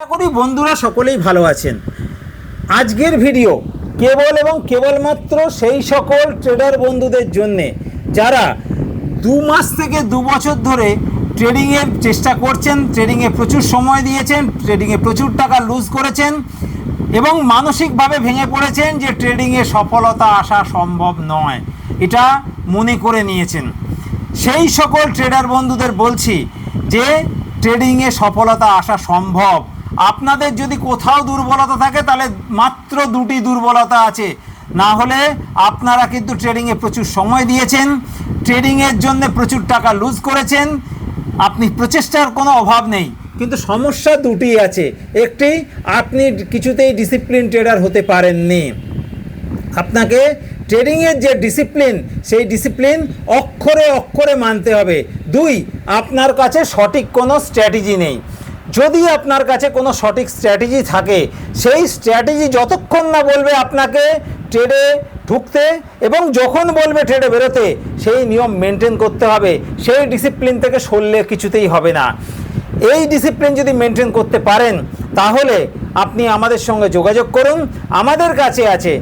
আশা করি বন্ধুরা সকলেই ভালো আছেন। আজকের ভিডিও কেবল এবং কেবলমাত্র সেই সকল ট্রেডার বন্ধুদের জন্যে যারা দু মাস থেকে দু বছর ধরে ট্রেডিংয়ের চেষ্টা করছেন ট্রেডিংয়ে প্রচুর সময় দিয়েছেন ট্রেডিংয়ে প্রচুর টাকা লুজ করেছেন এবং মানসিকভাবে ভেঙে পড়েছেন যে ট্রেডিংয়ে সফলতা আসা সম্ভব নয়। এটা মনে করে নিয়েছেন। সেই সকল ট্রেডার বন্ধুদের বলছি যে ট্রেডিংয়ে সফলতা আসা সম্ভব আপনাদের যদি কোথাও দুর্বলতা থাকে, তাহলে মাত্র দুটি দুর্বলতা আছে। না হলে আপনারা কিন্তু ট্রেডিংয়ে প্রচুর সময় দিয়েছেন ট্রেডিংয়ের জন্য প্রচুর টাকা লুজ করেছেন। আপনি প্রচেষ্টার কোনো অভাব নেই। কিন্তু সমস্যা দুটি আছে। একটি, আপনি কিছুতেই ডিসিপ্লিন ট্রেডার হতে পারেননি। আপনাকে ট্রেডিংয়ের যে ডিসিপ্লিন সেই ডিসিপ্লিন অক্ষরে অক্ষরে মানতে হবে। দুই, আপনার কাছে সঠিক কোনো স্ট্র্যাটেজি নেই। যদি আপনার কাছে কোনো সঠিক স্ট্র্যাটেজি থাকে, সেই স্ট্র্যাটেজি যতক্ষণ না বলবে আপনাকে ট্রেডে ঢুকতে এবং যখন বলবে ট্রেডে বেরোতে, সেই নিয়ম মেনটেন করতে হবে। সেই ডিসিপ্লিন থেকে সরলে কিছুতেই হবে না। এই ডিসিপ্লিন যদি মেনটেন করতে পারেন, তাহলে আপনি আমাদের সঙ্গে যোগাযোগ করুন। আমাদের কাছে আছে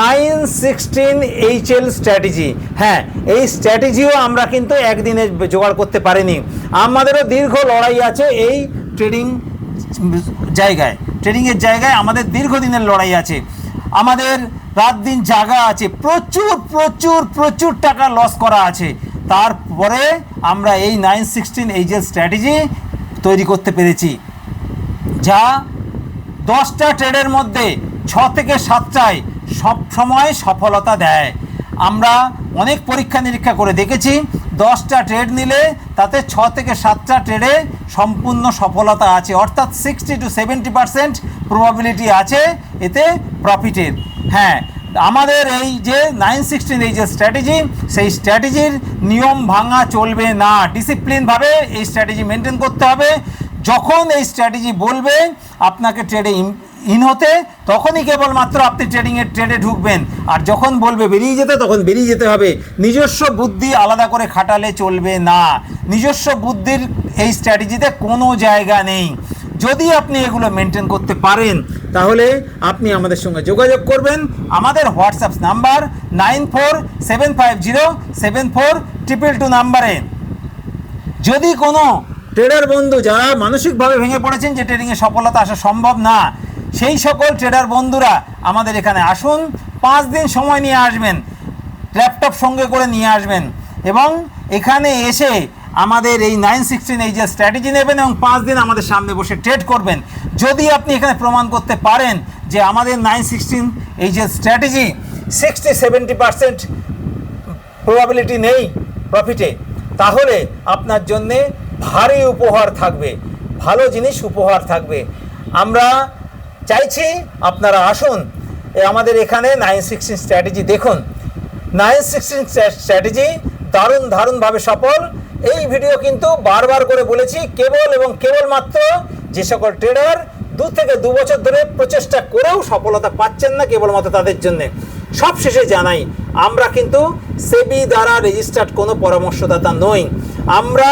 নাইন সিক্সটিন এইচএল স্ট্র্যাটেজি হ্যাঁ এই স্ট্র্যাটেজিও আমরা কিন্তু একদিনে জোগাড় করতে পারিনি। আমাদেরও দীর্ঘ লড়াই আছে এই ট্রেডিং জায়গায় ট্রেডিংয়ের জায়গায় আমাদের দীর্ঘদিনের লড়াই আছে। আমাদের রাত দিন জাগা আছে। প্রচুর প্রচুর প্রচুর টাকা লস করা আছে। তারপরে আমরা এই নাইন সিক্সটিন এইচএল স্ট্র্যাটেজি তৈরি করতে পেরেছি। যা দশটা ট্রেডের মধ্যে ছ থেকে সাতটায় সব সময় সফলতা দেয়। আমরা অনেক পরীক্ষা নিরীক্ষা করে দেখেছি। দশটা ট্রেড নিলে তাতে ছ থেকে সাতটা ট্রেডে সম্পূর্ণ সফলতা আছে। অর্থাৎ sixty two seventy percent probability আছে এতে প্রফিটের হ্যাঁ আমাদের এই যে নাইন সিক্সটিন এই যে স্ট্র্যাটেজি সেই স্ট্র্যাটেজির নিয়ম ভাঙা চলবে না। ডিসিপ্লিনভাবে এই স্ট্র্যাটেজি মেনটেন করতে হবে। যখন এই স্ট্র্যাটেজি বলবে, আপনাকে ট্রেডে ইন হতে তখনই কেবলমাত্র আপনি ট্রেডিংয়ের ট্রেডে ঢুকবেন। আর যখন বলবে বেরিয়ে যেতে, তখন বেরিয়ে যেতে হবে। নিজস্ব বুদ্ধি আলাদা করে খাটালে চলবে না। নিজস্ব বুদ্ধির এই স্ট্র্যাটেজিতে কোনো জায়গা নেই। যদি আপনি এগুলো মেনটেন করতে পারেন, তাহলে আপনি আমাদের সঙ্গে যোগাযোগ করবেন। আমাদের WhatsApp number nine four seven five zero seven four triple two নাম্বারে। যদি কোনো ট্রেডার বন্ধু যারা মানসিকভাবে ভেঙে পড়েছেন যে ট্রেডিংয়ে সফলতা আসা সম্ভব না সেই সকল ট্রেডার বন্ধুরা আমাদের এখানে আসুন, পাঁচ দিন সময় নিয়ে আসবেন ল্যাপটপ সঙ্গে করে নিয়ে আসবেন এবং এখানে এসে আমাদের এই নাইন সিক্সটিন এই যে স্ট্র্যাটেজি নেবেন এবং পাঁচ দিন আমাদের সামনে বসে ট্রেড করবেন। যদি আপনি এখানে প্রমাণ করতে পারেন যে আমাদের নাইন সিক্সটিন এই যে strategy sixty seventy percent probability নেই প্রফিটে তাহলে আপনার জন্যে ভারী উপহার থাকবে, ভালো জিনিস উপহার থাকবে। আমরা চাইছি আপনারা আসুন আমাদের এখানে নাইন সিক্সটিন স্ট্র্যাটেজি দেখুন। নাইন সিক্সটিন স্ট্র্যাটেজি দারুণ দারুণভাবে সফল। এই ভিডিও কিন্তু বারবার করে বলেছি, কেবল এবং কেবলমাত্র যে সকল ট্রেডার দু থেকে দু বছর ধরে প্রচেষ্টা করেও সফলতা পাচ্ছেন না কেবলমাত্র তাদের জন্যে। সব শেষে জানাই, আমরা কিন্তু সেবি দ্বারা রেজিস্টার্ড কোনো পরামর্শদাতা নই। আমরা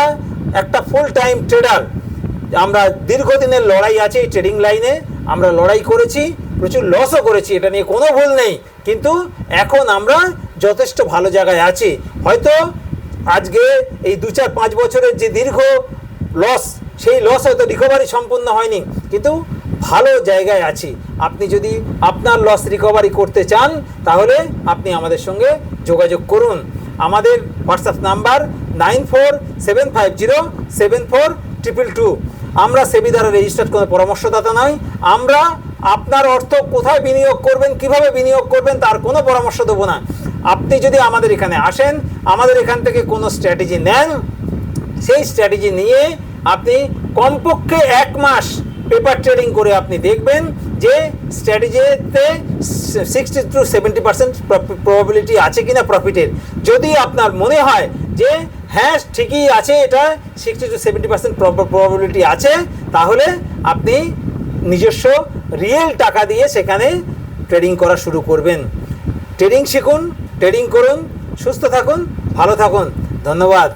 একটা ফুল টাইম ট্রেডার আমরা দীর্ঘদিনের লড়াই আছে এই ট্রেডিং লাইনে আমরা লড়াই করেছি, প্রচুর লসও করেছি, এটা নিয়ে কোনো ভুল নেই। কিন্তু এখন আমরা যথেষ্ট ভালো জায়গায় আছি। হয়তো আজকে এই দু চার পাঁচ বছরের যে দীর্ঘ লস সেই লস হয়তো রিকভারি সম্পূর্ণ হয়নি। কিন্তু ভালো জায়গায় আছি। আপনি যদি আপনার লস রিকভারি করতে চান, তাহলে আপনি আমাদের সঙ্গে যোগাযোগ করুন। আমাদের WhatsApp number nine four seven five zero seven four triple two. আমরা সেবি দ্বারা রেজিস্টার্ড কোনো পরামর্শদাতা নয় আমরা আপনার অর্থ কোথায় বিনিয়োগ করবেন, কীভাবে বিনিয়োগ করবেন, তার কোনো পরামর্শ দেবো না। আপনি যদি আমাদের এখানে আসেন, আমাদের এখান থেকে কোনো স্ট্র্যাটেজি নেন, সেই স্ট্র্যাটেজি নিয়ে আপনি কমপক্ষে এক মাস পেপার ট্রেডিং করে আপনি দেখবেন যে স্ট্র্যাটেজিতে sixty to seventy percent probability আছে কিনা প্রফিটের যদি আপনার মনে হয় যে হ্যাঁ ঠিকই আছে এটা। Sixty to seventy percent probability আছে। তাহলে আপনি নিজস্ব রিয়েল টাকা দিয়ে সেখানে ট্রেডিং করা শুরু করবেন। ট্রেডিং শিখুন ট্রেডিং করুন, সুস্থ থাকুন, ভালো থাকুন। ধন্যবাদ।